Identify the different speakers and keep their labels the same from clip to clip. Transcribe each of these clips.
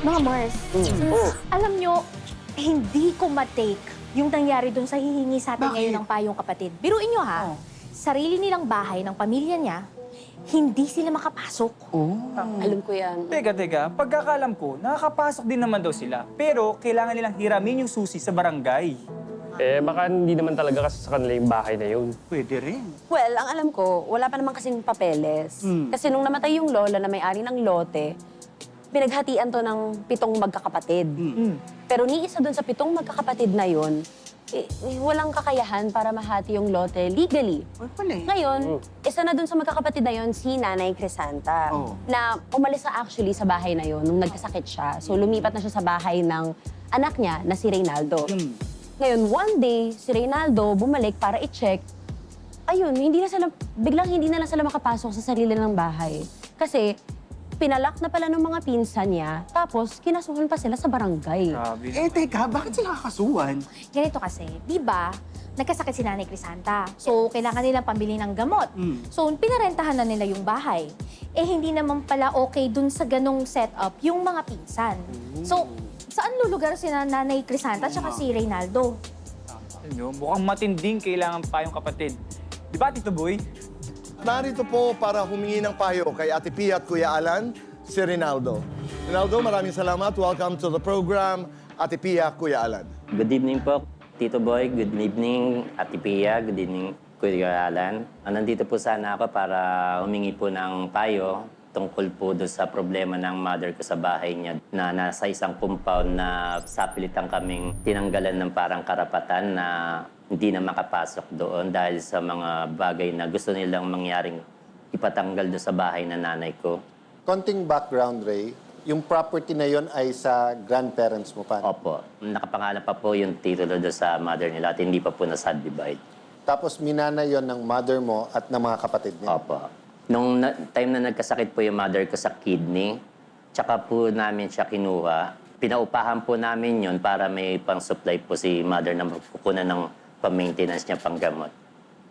Speaker 1: Mga Mars,
Speaker 2: Oh.
Speaker 1: alam nyo, hindi ko matake yung nangyari dun sa hihingi sa atin
Speaker 2: Bakit?
Speaker 1: ngayon ng payong kapatid. Biruin nyo ha, sarili nilang bahay ng pamilya niya, hindi sila makapasok.
Speaker 3: Alam ko yan.
Speaker 4: Teka, teka. Pagkakalam ko, nakakapasok din naman daw sila. Pero kailangan nilang hiramin yung susi sa barangay.
Speaker 5: Eh, baka hindi naman talaga kasi sa kanila yung bahay na yun.
Speaker 2: Pwede rin.
Speaker 3: Well, ang alam ko, wala pa naman kasing papeles. Kasi nung namatay yung lola na may-ari ng lote, pinaghatian to ng pitong magkakapatid. Pero ni isa dun sa pitong magkakapatid na yun, eh, eh, walang kakayahan para mahati yung lote legally.
Speaker 2: Ay, pala eh.
Speaker 3: Ngayon, isa na dun sa magkakapatid na yun, si Nanay Crisanta.
Speaker 2: Oo.
Speaker 3: Na umalis na actually sa bahay na yun nung nagkasakit siya. So lumipat na siya sa bahay ng anak niya na si Reynaldo. Ngayon, one day, si Reynaldo bumalik para i-check. Ayun, hindi na sila, biglang hindi na lang sila makapasok sa sarili ng bahay. Kasi, pinalak na pala ng mga pinsan niya, tapos kinasuhan pa sila sa barangay.
Speaker 4: Grabe.
Speaker 2: Eh, teka, bakit sila kakasuhan?
Speaker 1: Ganito kasi, di ba, nagkasakit si Nanay Crisanta. So, kailangan nilang pambili ng gamot. So, pinarentahan na nila yung bahay. Eh, hindi naman pala okay dun sa ganong setup yung mga pinsan. So, saan lulugar si Nanay Crisanta at si Reynaldo?
Speaker 4: Nyo, mukhang matinding kailangan pa yung kapatid. Di ba, Tito Boy?
Speaker 6: Narito po para humingi ng payo kay Ate Pia at Kuya Alan, si Rinaldo. Rinaldo, maraming salamat. Welcome to the program, Ate Pia, Kuya Alan.
Speaker 7: Good evening po, Tito Boy. Good evening, Ate Pia. Good evening, Kuya Alan. Ah, Nandito po sana ako para humingi po ng payo tungkol po doon sa problema ng mother ko sa bahay niya na nasa isang compound na sapilitan kaming tinanggalan ng parang karapatan na hindi na makapasok doon dahil sa mga bagay na gusto nilang mangyaring ipatanggal doon sa bahay na nanay ko.
Speaker 8: Konting background, Ray. Yung property na yon ay sa grandparents mo pa.
Speaker 7: Opo, nakapangalan pa po yung titulo doon sa mother nila at hindi pa po na-subdivide.
Speaker 8: Tapos minana yon ng mother mo at ng mga kapatid niya.
Speaker 7: Opo. Nung na- time na nagkasakit po yung mother ko sa kidney, tsaka po namin siya kinuha. Pinaupahan po namin yon para may pang-supply po si mother na magkukunan ng pang-maintenance niya panggamot.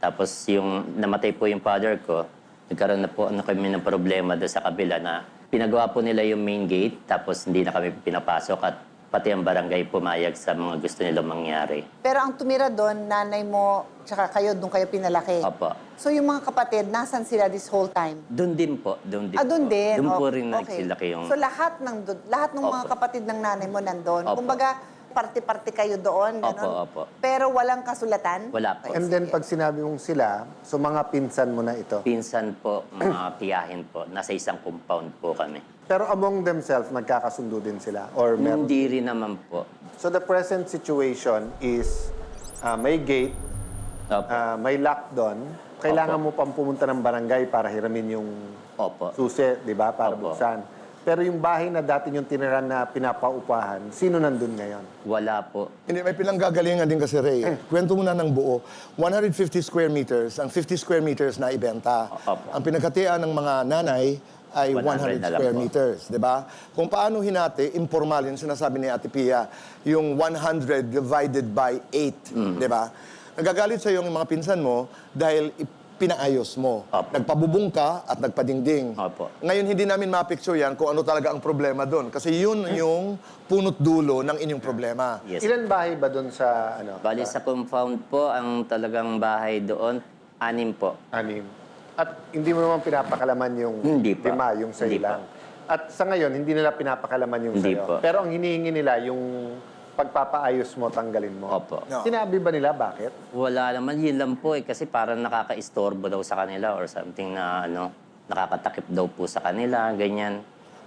Speaker 7: Tapos yung namatay po yung father ko, nagkaroon na po ano kami ng problema doon sa kabila na pinagawa po nila yung main gate tapos hindi na kami pinapasok at pati ang barangay pumayag sa mga gusto nilang mangyari.
Speaker 9: Pero ang tumira doon, nanay mo, tsaka kayo, doon kayo pinalaki.
Speaker 7: Opo.
Speaker 9: So yung mga kapatid, nasan sila this whole time?
Speaker 7: Doon din po, doon din
Speaker 9: Ah, doon
Speaker 7: po.
Speaker 9: din?
Speaker 7: Doon po
Speaker 9: Okay.
Speaker 7: rin
Speaker 9: Okay.
Speaker 7: nagsilaki yung...
Speaker 9: So lahat ng, lahat ng mga
Speaker 7: Opo.
Speaker 9: kapatid ng nanay mo nandun.
Speaker 7: Opo.
Speaker 9: Kumbaga, party-party kayo doon, ganun.
Speaker 7: Opo, opo.
Speaker 9: Pero walang kasulatan?
Speaker 7: Wala po.
Speaker 8: And then pag sinabi mong sila, so mga pinsan mo na ito.
Speaker 7: Pinsan po, mga tiyahin po, nasa isang compound po kami.
Speaker 8: Pero among themselves, nagkakasundo din sila? Or meron?
Speaker 7: Hindi rin naman po.
Speaker 8: So the present situation is ah, may gate,
Speaker 7: Opo.
Speaker 8: ah, may lock doon. Kailangan mo pang pumunta ng barangay para hiramin yung
Speaker 7: Opo.
Speaker 8: susi, di ba? Para
Speaker 7: Opo.
Speaker 8: buksan. Pero yung bahay na dati yung tiniran na pinapaupahan, sino nandun ngayon?
Speaker 7: Wala po.
Speaker 6: Hindi, may pinanggagalingan din kasi, Ray. Kwento mo na ng buo. 150 square meters, ang 50 square meters na ibenta.
Speaker 7: Opo.
Speaker 6: Ang pinagkatian ng mga nanay ay 100
Speaker 7: 100 na lang
Speaker 6: square
Speaker 7: po.
Speaker 6: meters, di ba? Kung paano hinati, informal yun, sinasabi ni Ate Pia, yung 100 divided by 8,
Speaker 7: Mm.
Speaker 6: di ba? Nagagalit sa yung mga pinsan mo dahil pinaayos mo.
Speaker 7: Opo.
Speaker 6: Nagpabubong ka at nagpadingding.
Speaker 7: Opo.
Speaker 6: Ngayon, hindi namin mapicture yan kung ano talaga ang problema doon. Kasi yun yung punot dulo ng inyong problema.
Speaker 7: Yes.
Speaker 8: Ilan bahay ba doon sa ano?
Speaker 7: Bali sa compound po, ang talagang bahay doon, anim po.
Speaker 8: Anim. At hindi mo naman pinapakalaman yung
Speaker 7: Hindi pa.
Speaker 8: lima, yung sa'yo
Speaker 7: Hindi pa.
Speaker 8: lang. At sa ngayon, hindi nila pinapakalaman yung
Speaker 7: Hindi
Speaker 8: sa'yo.
Speaker 7: pa.
Speaker 8: Pero ang hinihingi nila, yung pagpapaayos mo, tanggalin mo.
Speaker 7: Opo.
Speaker 6: No.
Speaker 8: Sinabi ba nila bakit?
Speaker 7: Wala naman, yun lang po eh. Kasi parang nakaka-istorbo daw sa kanila or something na ano, nakakatakip daw po sa kanila, ganyan.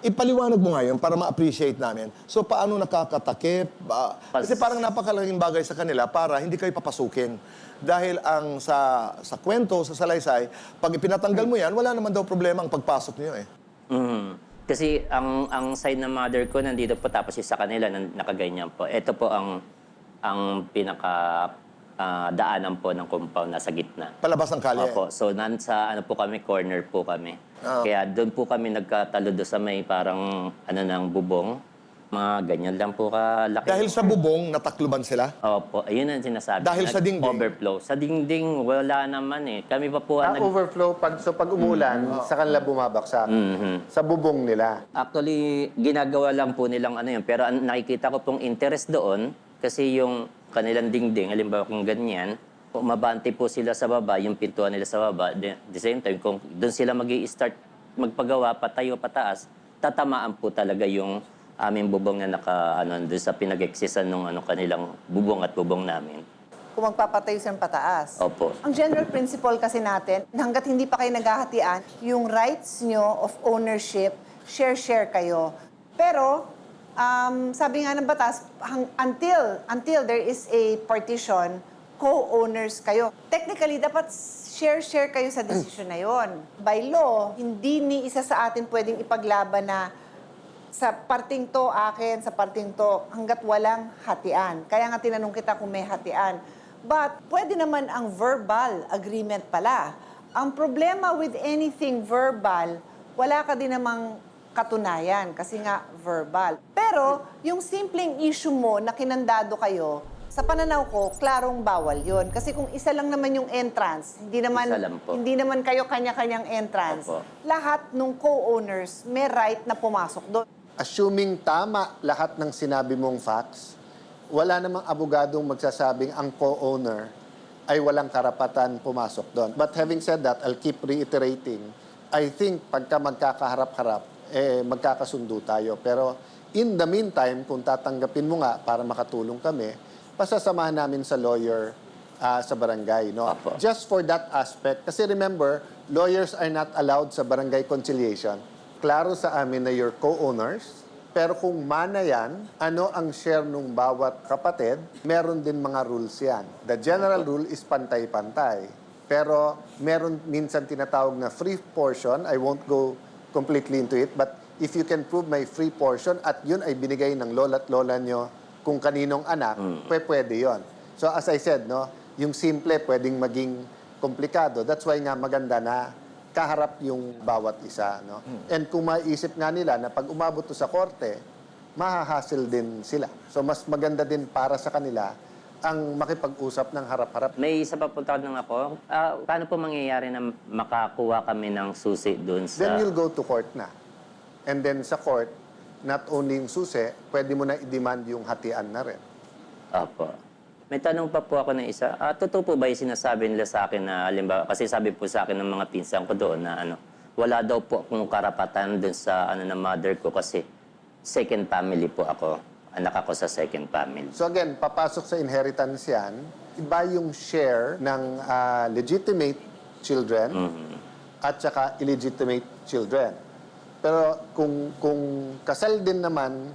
Speaker 6: Ipaliwanag mo ngayon para ma-appreciate namin. So, paano nakakatakip?
Speaker 7: Pas-
Speaker 6: kasi parang napakalaking bagay sa kanila para hindi kayo papasukin. Dahil ang sa sa kwento, sa salaysay, pag ipinatanggal mo yan, wala naman daw problema ang pagpasok niyo eh.
Speaker 7: Mhm. Kasi ang ang side ng mother ko nandito po tapos yung sa kanila nan- nakaganyan po. Ito po ang ang pinaka ah, daanan po ng compound nasa gitna.
Speaker 6: Palabas ng kalye.
Speaker 7: Opo. So, nasa ano po kami, corner po kami.
Speaker 6: Ah.
Speaker 7: Kaya doon po kami nagkatalo doon sa may parang ano ng bubong. Mga ganyan lang po kalaki.
Speaker 6: Dahil sa bubong, natakluban sila?
Speaker 7: Opo, ayun ang sinasabi.
Speaker 6: Dahil sa dingding?
Speaker 7: Overflow. Sa dingding, wala naman eh. Kami pa po
Speaker 8: Ah,
Speaker 7: ang nag...
Speaker 8: overflow, pag, so pag umulan, sa kanila bumabaksak.
Speaker 7: Mhm.
Speaker 8: Sa bubong nila.
Speaker 7: Actually, ginagawa lang po nilang ano yun. Pero nakikita ko pong interest doon, kasi yung kanilang dingding, halimbawa kung ganyan, umabante po sila sa baba, yung pintuan nila sa baba. The same time, kung doon sila mag start magpagawa, patayo, pataas, tatamaan po talaga yung aming bubong na naka, ano, doon sa pinag-exisan ng ano, kanilang bubong at bubong namin.
Speaker 9: Kung magpapatayo sila pataas.
Speaker 7: Opo.
Speaker 9: Ang general principle kasi natin, hanggat hindi pa kayo naghahatian, yung rights nyo of ownership, share-share kayo. Pero, um, sabi nga ng batas, hang- until, until there is a partition, co-owners kayo. Technically, dapat share-share kayo sa decision na yon. By law, hindi ni isa sa atin pwedeng ipaglaban na sa parting to akin, sa parting to, hanggat walang hatian. Kaya nga tinanong kita kung may hatian. But pwede naman ang verbal agreement pala. Ang problema with anything verbal, wala ka din namang katunayan kasi nga verbal. Pero yung simpleng issue mo na kinandado kayo, sa pananaw ko, klarong bawal yon Kasi kung isa lang naman yung entrance, hindi naman, hindi naman kayo kanya-kanyang entrance,
Speaker 7: Opo.
Speaker 9: lahat ng co-owners may right na pumasok doon.
Speaker 8: Assuming tama lahat ng sinabi mong facts, wala namang abogadong magsasabing ang co-owner ay walang karapatan pumasok doon. But having said that, I'll keep reiterating, I think pagka magkakaharap-harap, eh, magkakasundo tayo. Pero in the meantime, kung tatanggapin mo nga para makatulong kami, pasasamahan namin sa lawyer ah, sa barangay. No?
Speaker 7: Apo.
Speaker 8: Just for that aspect. Kasi remember, lawyers are not allowed sa barangay conciliation. Klaro sa amin na you're co-owners, pero kung mana yan, ano ang share nung bawat kapatid, meron din mga rules yan. The general rule is pantay-pantay. Pero meron minsan tinatawag na free portion. I won't go completely into it, but if you can prove my free portion at yun ay binigay ng lola at lola nyo kung kaninong anak, pwe- pwede yon. So as I said, no, yung simple pwedeng maging komplikado. That's why nga maganda na kaharap yung bawat isa. No? And kung maisip nga nila na pag umabot to sa korte, mahahassle din sila. So mas maganda din para sa kanila ang makipag-usap ng harap-harap.
Speaker 7: May isa pa po tanong ako. Ah, paano po mangyayari na makakuha kami ng susi doon sa...
Speaker 8: Then you'll go to court na. And then sa court, not only yung susi, pwede mo na i-demand yung hatian na rin.
Speaker 7: Opo. May tanong pa po ako ng isa. Ah, totoo po ba yung sinasabi nila sa akin na, halimbawa, kasi sabi po sa akin ng mga pinsan ko doon na ano, wala daw po akong karapatan doon sa ano ng mother ko kasi second family po ako. Anak ako sa second family.
Speaker 8: So again, papasok sa inheritance yan, iba yung share ng ah, legitimate children at saka illegitimate children. Pero kung, kung kasal din naman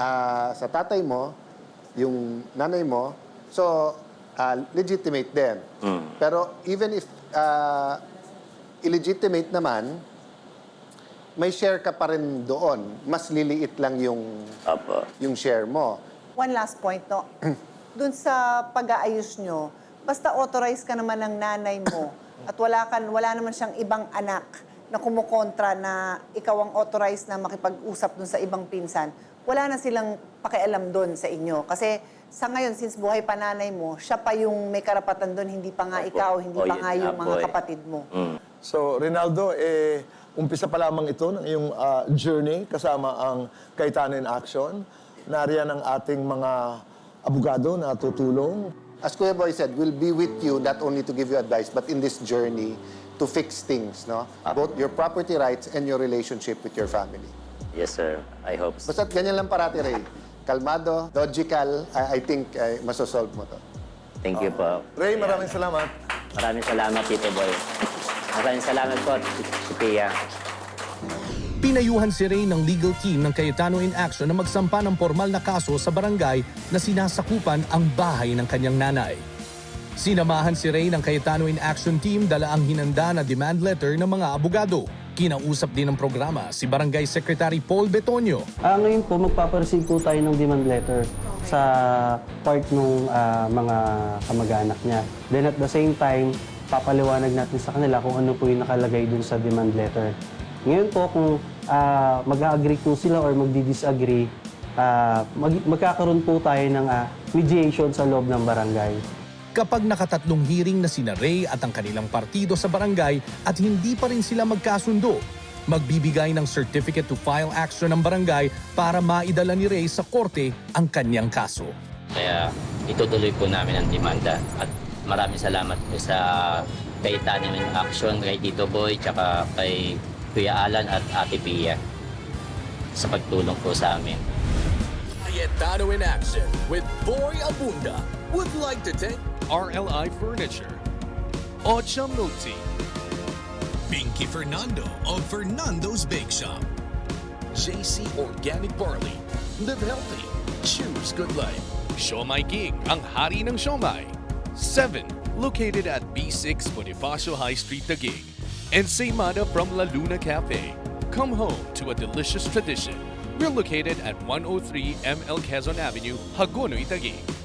Speaker 8: ah, sa tatay mo, yung nanay mo, so ah, legitimate din.
Speaker 7: Mm.
Speaker 8: Pero even if ah, illegitimate naman, may share ka pa rin doon. Mas liliit lang yung
Speaker 7: Opo.
Speaker 8: yung share mo.
Speaker 9: One last point, no? Doon sa pag-aayos nyo, basta authorize ka naman ng nanay mo at wala, kan, wala naman siyang ibang anak na kumukontra na ikaw ang authorized na makipag-usap doon sa ibang pinsan, wala na silang pakialam doon sa inyo. Kasi sa ngayon, since buhay pa nanay mo, siya pa yung may karapatan doon, hindi pa nga
Speaker 7: Opo.
Speaker 9: ikaw, hindi
Speaker 7: O,
Speaker 9: pa
Speaker 7: yun
Speaker 9: nga
Speaker 7: nga
Speaker 9: yung
Speaker 7: po
Speaker 9: mga
Speaker 7: eh.
Speaker 9: kapatid mo.
Speaker 7: Mm.
Speaker 6: So, Rinaldo, eh, umpisa pa lamang ito ng iyong ah, journey kasama ang Cayetano in Action. Nariyan ang ating mga abogado na tutulong.
Speaker 8: As Kuya Boy said, we'll be with you not only to give you advice, but in this journey to fix things, no? Both your property rights and your relationship with your family.
Speaker 7: Yes, sir. I hope so.
Speaker 8: Basta't ganyan lang parati, Ray. Kalmado, logical, I, I think ay masosolve mo to.
Speaker 7: Thank you po.
Speaker 6: Ray, maraming salamat.
Speaker 7: Maraming salamat, Tito Boy. Maraming salamat po, Pia.
Speaker 10: Pinayuhan si Ray ng legal team ng Cayetano in Action na magsampa ng formal na kaso sa barangay na sinasakupan ang bahay ng kanyang nanay. Sinamahan si Ray ng Cayetano in Action team dala ang hinanda na demand letter ng mga abogado. Kinausap din ng programa si Barangay Secretary Paul Betonio
Speaker 11: Ah, ngayon po, magpapareceive po tayo ng demand letter sa part ng mga kamag-anak niya. Then at the same time, papaliwanag natin sa kanila kung ano po yung nakalagay dun sa demand letter. Ngayon po, kung ah, mag-agree po sila or magdi-disagree, ah, mag- magkakaroon po tayo ng ah, mediation sa loob ng barangay.
Speaker 12: Kapag nakatatlong hearing na sina Ray at ang kanilang partido sa barangay at hindi pa rin sila magkasundo, magbibigay ng certificate to file action ng barangay para maidala ni Ray sa korte ang kanyang kaso.
Speaker 7: Kaya itutuloy po namin ang demanda at maraming salamat po sa kay Tanim in Action, kay Tito Boy, tsaka kay Kuya Alan at Ate Pia sa pagtulong po sa amin.
Speaker 12: Cayetano in Action with Boy Abunda would like to thank RLI Furniture, Ocham Multi, Pinky Fernando of Fernando's Bake Shop, JC Organic Barley, Live Healthy, Choose Good Life, Siomai King, ang hari ng siomai, 7, located at B6 Bonifacio High Street, Taguig, and Seymada from La Luna Cafe. Come home to a delicious tradition. We're located at 103 ML Quezon Avenue, Hagonoy, Taguig.